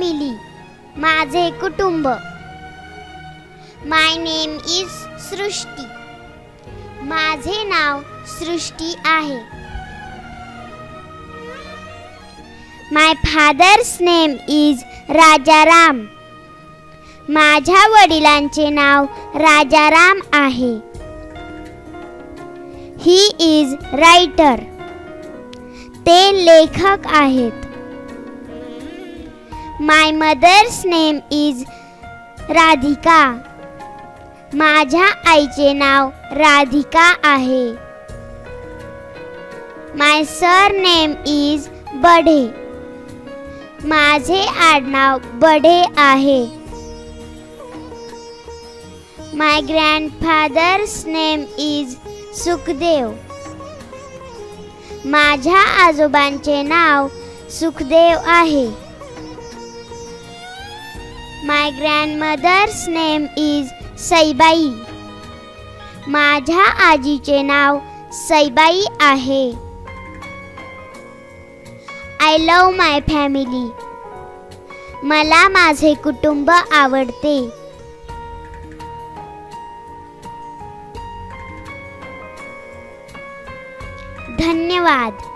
Family माझे कुटुंब. माय name is सृष्टी माझे नाव सृष्टी आहे. My father's name is Rajaram. माझ्या वडिलांचे नाव राजाराम आहे. ही इज रायटर ते लेखक आहेत. My mother's name is Radhika माझ्या आईचे नाव राधिका आहे. My surname is Badhe माझे आडनाव बढे आहे. My grandfather's name is Sukhdev माझ्या आजोबांचे नाव सुखदेव आहे. My grandmother's name is Saibai माझ्या आजीचे नाव सईबाई आहे. आय लव माय फॅमिली मला माझे कुटुंब आवडते. धन्यवाद.